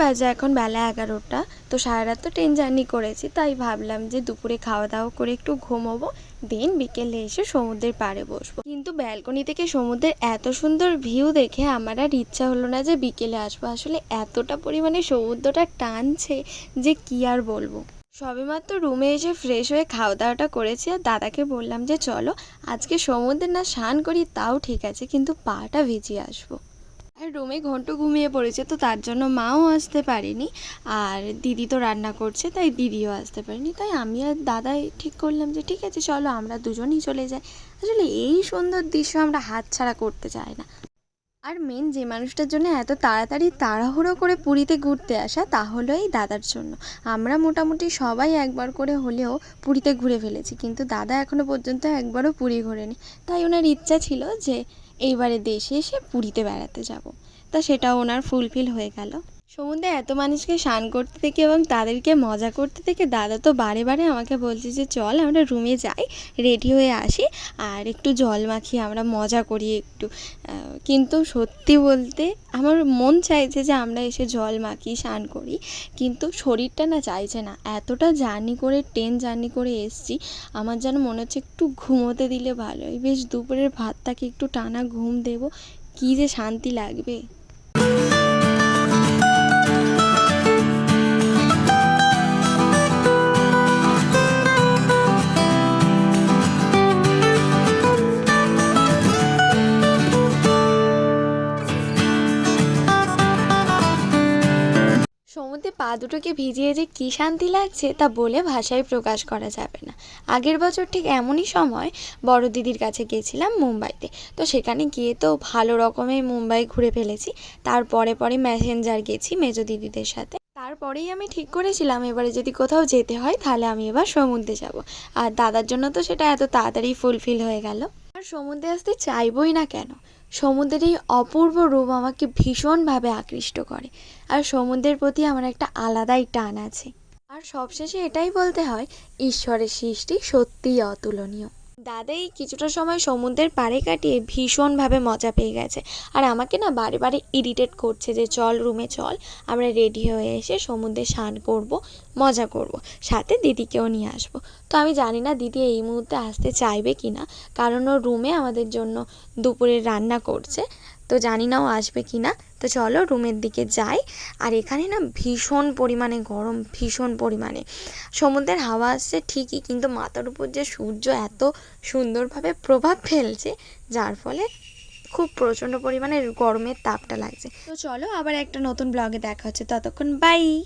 বাজে এখন বেলা এগারোটা। তো সারা রাত তো ট্রেন জার্নি করেছি, তাই ভাবলাম যে দুপুরে খাওয়া দাওয়া করে একটু ঘুমোবো। দিন বিকেলে এসে সমুদ্রের পাড়ে বসবো। কিন্তু ব্যালকনি থেকে সমুদ্রের এত সুন্দর ভিউ দেখে আমার আর ইচ্ছা হলো না যে বিকেলে আসব। আসলে এতটা পরিমাণে সমুদ্রটা টানছে যে কি আর বলব। সবেমাত্র রুমে এসে ফ্রেশ হয়ে খাওয়া দাওয়াটা করেছি আর দাদাকে বললাম যে, চলো, আজকে সমুদ্রে না স্নান করি, তাও ঠিক আছে, কিন্তু পাটা ভিজিয়ে আসব। আর রুমে ঘন্ট ঘুমিয়ে পড়েছে, তো তার জন্য মাও আসতে পারেনি আর দিদি তো রান্না করছে, তাই দিদিও আসতে পারেনি। তাই আমি আর দাদাই ঠিক করলাম যে, ঠিক আছে, চলো আমরা দুজনই চলে যাই। আসলে এই সুন্দর দৃশ্য আমরা হাতছাড়া করতে চাই না। আর মেন যে মানুষটার জন্য এত তাড়াতাড়ি তাড়াহুড়ো করে পুরীতে ঘুরতে আসা তা হলো এই দাদার জন্য। আমরা মোটামুটি সবাই একবার করে হলেও পুরীতে ঘুরে ফেলেছি, কিন্তু দাদা এখনও পর্যন্ত একবারও পুরী ঘোরেনি। তাই ওনার ইচ্ছা ছিল যে এইবারে দেশে এসে পুরীতে বেড়াতে যাব। তা সেটাও ওনার ফুলফিল হয়ে গেল। সমুদ্রে এত মানুষকে স্নান করতে দেখে এবং তাদেরকে মজা করতে দেখে দাদা তো বারে বারে আমাকে বলছে যে, চল আমরা রুমে যাই রেডি হয়ে আসি আর একটু জল মাখিয়ে আমরা মজা করি একটু। কিন্তু সত্যি বলতে আমার মন চাইছে যে আমরা এসে জল মাখি স্নান করি, কিন্তু শরীরটা না চাইছে না। এতটা জার্নি করে ট্রেন জার্নি করে এসছি, আমার যেন মনে হচ্ছে একটু ঘুমোতে দিলে ভালো হয় বেশ দুপুরের ভাতটাকে একটু টানা ঘুম দেবো, কী যে শান্তি লাগবে। সমুদ্রে পা দুটোকে ভিজিয়ে যে কী শান্তি লাগছে তা বলে ভাষায় প্রকাশ করা যাবে না। আগের বছর ঠিক এমনই সময় বড় দিদির কাছে গিয়েছিলাম মুম্বাইতে। তো সেখানে গিয়ে তো ভালো রকমের মুম্বাই ঘুরে ফেলেছি। তারপরে পরে ম্যাসেঞ্জার গেছি মেজো দিদিদের সাথে। তারপরেই আমি ঠিক করেছিলাম, এবারে যদি কোথাও যেতে হয় তাহলে আমি এবার সমুদ্রে যাব। আর দাদার জন্য তো সেটা এত তাড়াতাড়ি ফুলফিল হয়ে গেল। আর সমুদ্রে আসতে চাইবই না কেন? সমুদ্রের এই অপূর্ব রূপ আমাকে ভীষণভাবে আকৃষ্ট করে, আর সমুদ্রের প্রতি আমার একটা আলাদাই টান আছে। আর সবশেষে এটাই বলতে হয়, ঈশ্বরের সৃষ্টি সত্যিই অতুলনীয়। দাদা এই কিছুটা সময় সমুদ্রের পাড়ে কাটিয়ে ভীষণভাবে মজা পেয়ে গেছে। আর আমাকে না বারে বারে ইরিটেট করছে যে, চল রুমে চল, আমরা রেডি হয়ে এসে সমুদ্রে স্নান করব, মজা করব, সাথে দিদিকেও নিয়ে আসব। তো আমি জানি না দিদি এই মুহূর্তে আসতে চাইবে কি না কারণ ও রুমে আমাদের জন্য দুপুরের রান্না করছে। তো জানি না ও আসবে কি না। তো চলো রুমের দিকে যাই। আর এখানে না ভীষণ পরিমাণে গরম, ভীষণ পরিমাণে। সমুদ্রের হাওয়া আসছে ঠিকই, কিন্তু মাথার উপর যে সূর্য এত সুন্দরভাবে প্রভাব ফেলছে, যার ফলে খুব প্রচণ্ড পরিমাণে গরমের তাপটা লাগছে। তো চলো আবার একটা নতুন ব্লগে দেখা হচ্ছে। ততক্ষণ বাই